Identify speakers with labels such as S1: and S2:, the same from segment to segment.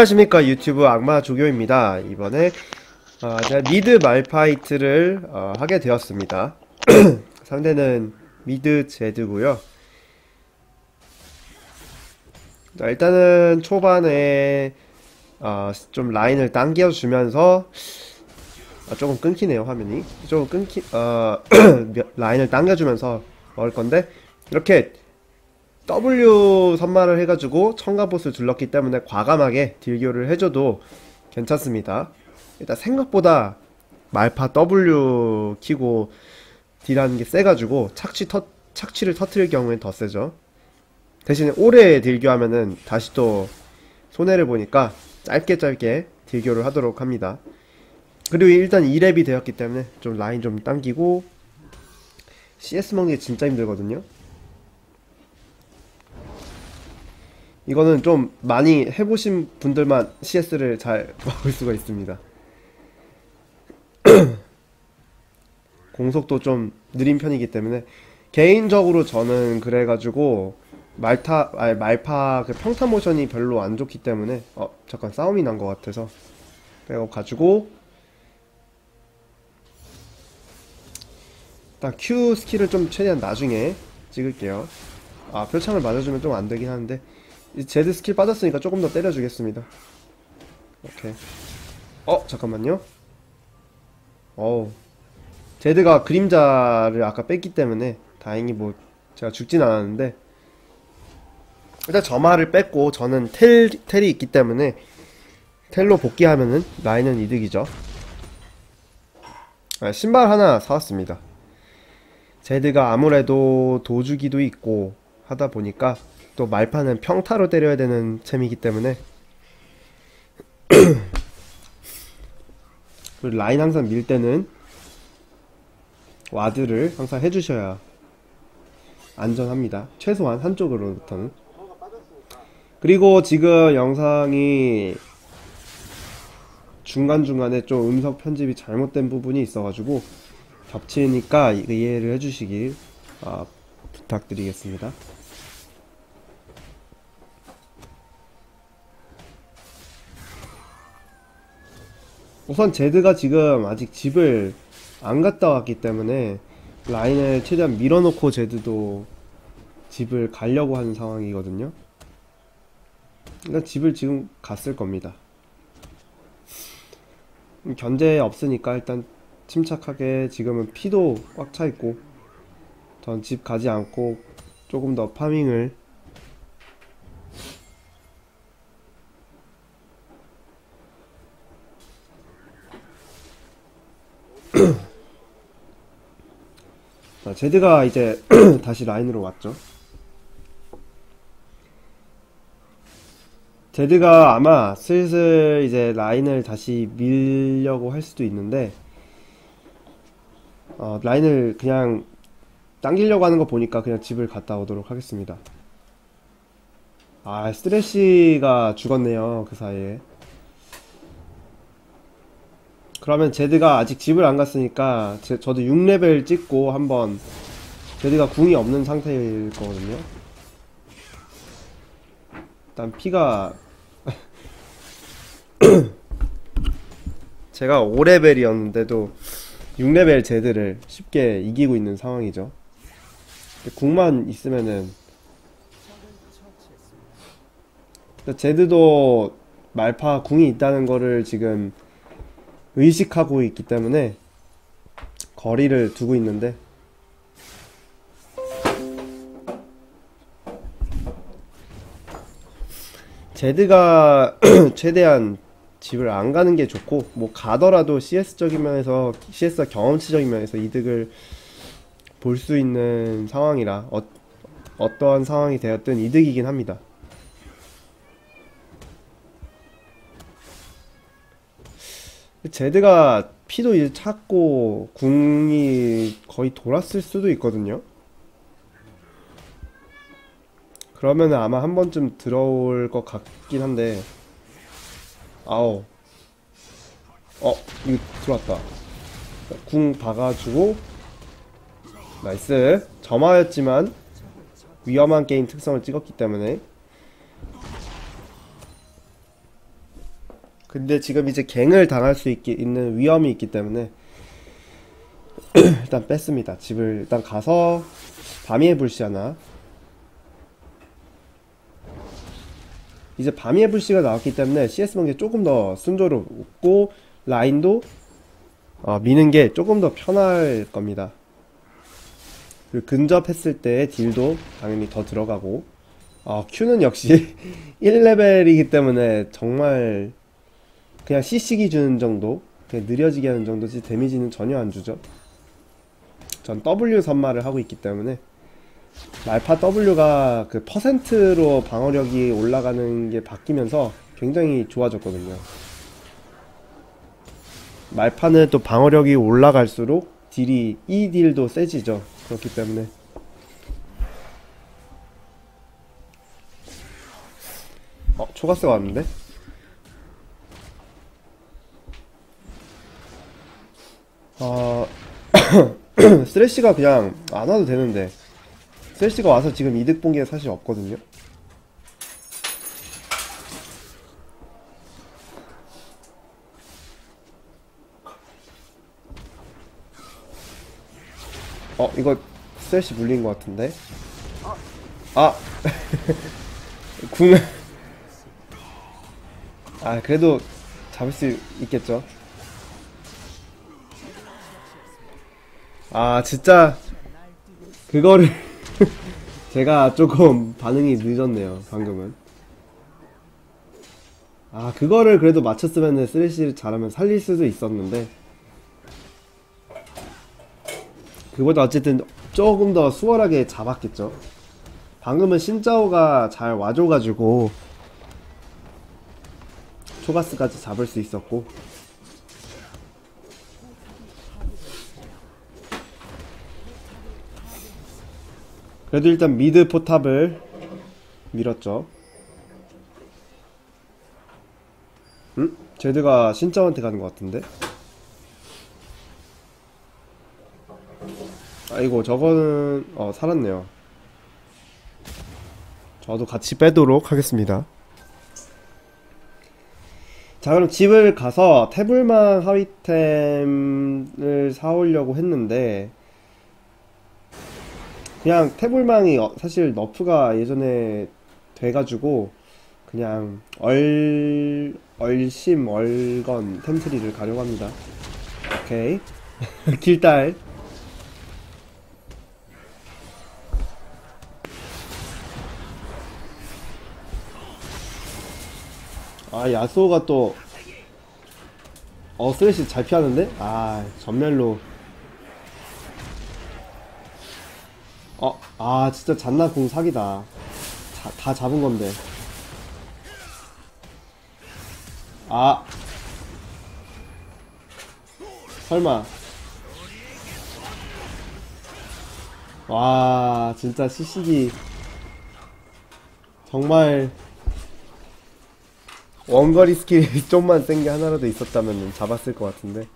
S1: 안녕하십니까. 유튜브 악마 조교입니다. 이번에 어, 제가 미드 말파이트를 어, 하게 되었습니다. 상대는 미드 제드고요. 자, 일단은 초반에 어, 좀 라인을 당겨주면서 아, 조금 끊기네요 화면이. 조금 끊기 어, 라인을 당겨주면서 먹을 건데 이렇게 W 선마를 해가지고 청가보스를 둘렀기 때문에 과감하게 딜교를 해줘도 괜찮습니다. 일단 생각보다 말파 W 키고 딜하는 게 세가지고 착취 터, 착취를 터트릴 경우엔 더 세죠. 대신에 오래 딜교하면은 다시 또 손해를 보니까 짧게 짧게 딜교를 하도록 합니다. 그리고 일단 2렙이 되었기 때문에 좀 라인 좀 당기고 CS 먹는 게 진짜 힘들거든요. 이거는 좀 많이 해보신 분들만 CS를 잘 먹을 수가 있습니다. 공속도 좀 느린 편이기 때문에 개인적으로 저는 그래가지고 말타 아니 말파 그 평타 모션이 별로 안 좋기 때문에 어 잠깐 싸움이 난 것 같아서 그래 가지고 일단 Q 스킬을 좀 최대한 나중에 찍을게요. 아 표창을 맞아주면 좀 안 되긴 하는데 이 제드 스킬 빠졌으니까 조금 더 때려주겠습니다. 오케이. 어, 잠깐만요. 어우. 제드가 그림자를 아까 뺐기 때문에 다행히 뭐 제가 죽진 않았는데 일단 점화를 뺐고 저는 텔, 텔이 있기 때문에 텔로 복귀하면은 라인은 이득이죠. 아, 신발 하나 사왔습니다. 제드가 아무래도 도주기도 있고 하다 보니까 또 말파는 평타로 때려야 되는 챔이기 때문에 그리고 라인 항상 밀 때는 와드를 항상 해주셔야 안전합니다. 최소한 한쪽으로부터는. 그리고 지금 영상이 중간중간에 좀 음성 편집이 잘못된 부분이 있어가지고 겹치니까 이해를 해주시길 아, 부탁드리겠습니다. 우선 제드가 지금 아직 집을 안 갔다 왔기 때문에 라인을 최대한 밀어놓고 제드도 집을 가려고 하는 상황이거든요. 그러니까 집을 지금 갔을 겁니다. 견제 없으니까 일단 침착하게 지금은 피도 꽉 차 있고 전 집 가지 않고 조금 더 파밍을 자, 제드가 이제 다시 라인으로 왔죠. 제드가 아마 슬슬 이제 라인을 다시 밀려고 할 수도 있는데, 어, 라인을 그냥 당기려고 하는 거 보니까 그냥 집을 갔다 오도록 하겠습니다. 아, 스트레시가 죽었네요, 그 사이에. 그러면 제드가 아직 집을 안 갔으니까 제, 저도 6레벨 찍고 한번 제드가 궁이 없는 상태일 거거든요. 일단 피가 제가 5레벨이었는데도 6레벨 제드를 쉽게 이기고 있는 상황이죠. 궁만 있으면은 제드도 말파 궁이 있다는 거를 지금 의식하고 있기 때문에 거리를 두고 있는데 제드가 최대한 집을 안 가는 게 좋고 뭐 가더라도 CS적인 면에서 CS 경험치적인 면에서 이득을 볼 수 있는 상황이라 어, 어떠한 상황이 되었든 이득이긴 합니다. 제드가 피도 이제 찼고 궁이 거의 돌았을 수도 있거든요. 그러면 아마 한 번쯤 들어올 것 같긴 한데. 아우 어 이거 들어왔다. 궁 박아주고. 나이스. 점화였지만 위험한 게임 특성을 찍었기 때문에 근데 지금 이제 갱을 당할 수 있기, 있는 위험이 있기 때문에 일단 뺐습니다. 집을 일단 가서 밤이의 불씨 하나 이제 밤이의 불씨가 나왔기 때문에 CS 번개 조금 더 순조롭고 라인도 어, 미는 게 조금 더 편할 겁니다. 그리고 근접했을 때 딜도 당연히 더 들어가고 어, Q는 역시 1레벨이기 때문에 정말 그냥 CC기 주는 정도 그냥 느려지게 하는 정도지 데미지는 전혀 안 주죠. 전 W 선마를 하고 있기 때문에 말파 W가 그 퍼센트로 방어력이 올라가는 게 바뀌면서 굉장히 좋아졌거든요. 말파는 또 방어력이 올라갈수록 딜이 이 딜도 세지죠. 그렇기 때문에. 어 초가스가 왔는데 어 쓰레쉬가 그냥 안 와도 되는데 쓰레쉬가 와서 지금 이득 본 게 사실 없거든요 어 이거 쓰레쉬 물린 것 같은데 아 궁. 아 그래도 잡을 수 있겠죠. 아 진짜 그거를 제가 조금 반응이 늦었네요 방금은. 아 그거를 그래도 맞췄으면 쓰레쉬를 잘하면 살릴 수도 있었는데 그보다 어쨌든 조금 더 수월하게 잡았겠죠. 방금은 신짜오가 잘 와줘가지고 초가스까지 잡을 수 있었고 그래도 일단 미드 포탑을 밀었죠 응? 제드가 신짜오한테 가는 것 같은데 아이고 저거는 어 살았네요 저도 같이 빼도록 하겠습니다. 자 그럼 집을 가서 태블망 하위템을 사오려고 했는데 그냥 태블망이 어- 사실 너프가 예전에 돼가지고 그냥 얼 얼심 얼건 템트리를 가려고 합니다. 오케이 길딸 아 야스오가 또 어, 쓰레쉬 잘 피하는데? 아, 전멸로. 어, 아, 진짜 잔나궁 사기다. 자, 다 잡은 건데. 아. 설마. 와, 진짜 시식이. 정말. 원거리 스킬이 좀만 센 게 하나라도 있었다면 잡았을 것 같은데.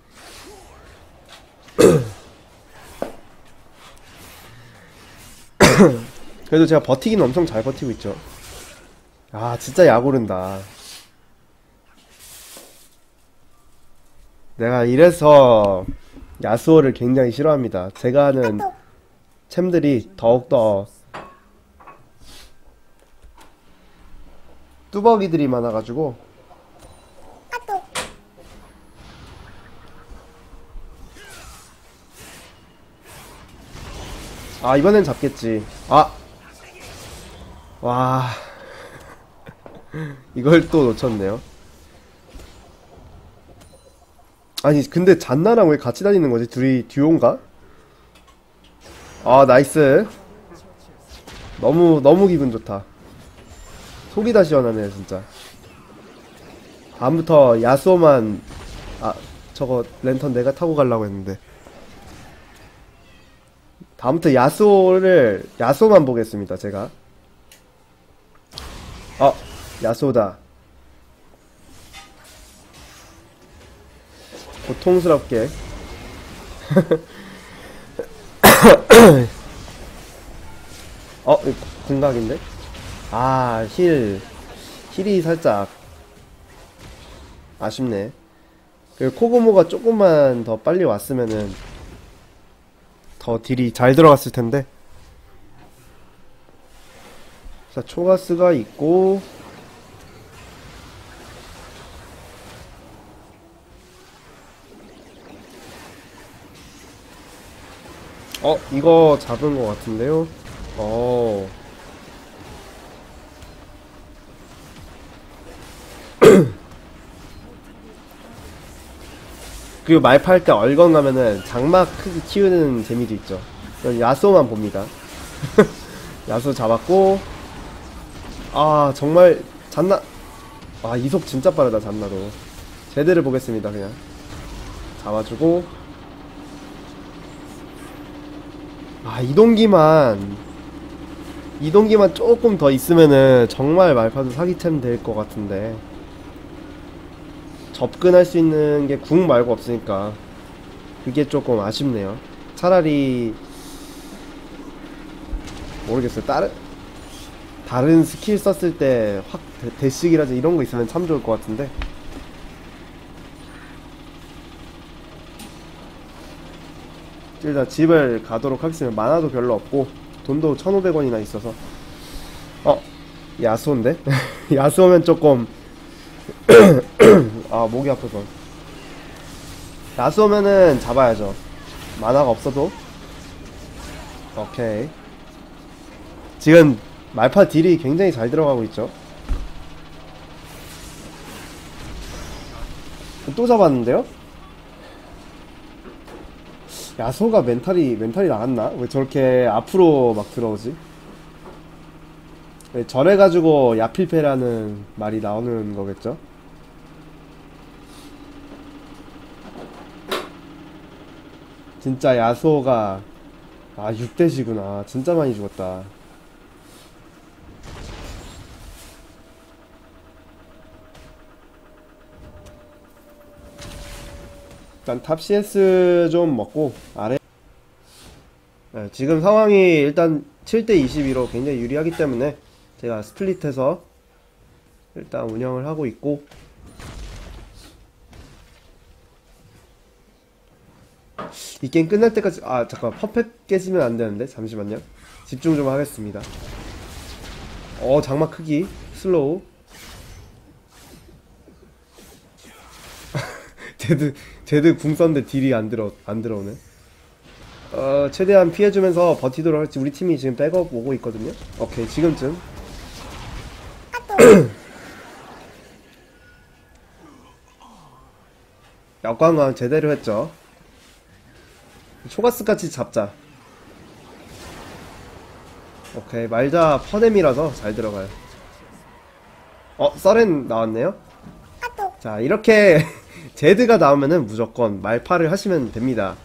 S1: 그래도 제가 버티기는 엄청 잘 버티고 있죠. 아, 진짜 약 오른다. 내가 이래서 야스오를 굉장히 싫어합니다. 제가 하는 챔들이 더욱더 뚜벅이들이 많아가지고 아 이번엔 잡겠지. 아. 와. 이걸 또 놓쳤네요. 아니 근데 잔나랑 왜 같이 다니는 거지? 둘이 듀오인가? 아 나이스. 너무 너무 기분 좋다. 속이 다 시원하네 진짜. 다음부터 야스오만 아 저거 랜턴 내가 타고 가려고 했는데 다음부터 야스오를 야스오만 보겠습니다 제가 어 야스오다 고통스럽게 어 궁각인데 아, 힐. 힐이 살짝. 아쉽네. 그리고 코고모가 조금만 더 빨리 왔으면은 더 딜이 잘 들어갔을 텐데. 자, 초가스가 있고 어, 이거 잡은 것 같은데요? 어. 그리고 말팔 때 얼건 가면은 장막 크기 키우는 재미도 있죠. 전 야쏘만 봅니다. 야쏘 잡았고, 아, 정말, 잔나, 아, 이속 진짜 빠르다, 잔나도. 제대로 보겠습니다, 그냥. 잡아주고, 아, 이동기만, 이동기만 조금 더 있으면은 정말 말파도 사기템 될것 같은데. 접근할 수 있는 게 궁 말고 없으니까. 그게 조금 아쉽네요. 차라리, 모르겠어요. 다른, 다른 스킬 썼을 때 확 대식이라든지 이런 거 있으면 참 좋을 것 같은데. 일단 집을 가도록 하겠습니다. 만화도 별로 없고 돈도 1,500원이나 있어서 어 야수인데 야수면 조금 아 목이 아파서 야수면은 잡아야죠. 만화가 없어도 오케이 지금 말파 딜이 굉장히 잘 들어가고 있죠. 또 잡았는데요? 야소가 멘탈이 멘탈이 나갔나? 왜 저렇게 앞으로 막 들어오지? 네, 저래가지고 야필패라는 말이 나오는 거겠죠? 진짜 야소가 아 6대시구나. 진짜 많이 죽었다. 일단 탑 CS 좀 먹고 아래. 네, 지금 상황이 일단 7대 22로 굉장히 유리하기 때문에 제가 스플릿해서 일단 운영을 하고 있고 이 게임 끝날 때까지 아 잠깐 퍼펙 깨지면 안 되는데 잠시만요 집중 좀 하겠습니다 어 장막 크기 슬로우 제드 제드 궁 썼는데 딜이 안 들어 안 들어오네. 어 최대한 피해주면서 버티도록 할지 우리 팀이 지금 백업 오고 있거든요. 오케이 지금쯤. 역광광 제대로 했죠. 초가스 같이 잡자. 오케이 말자 퍼뎀이라서 잘 들어가요. 어 서렌 나왔네요. 자 이렇게 제드가 나오면은 무조건 말파를 하시면 됩니다.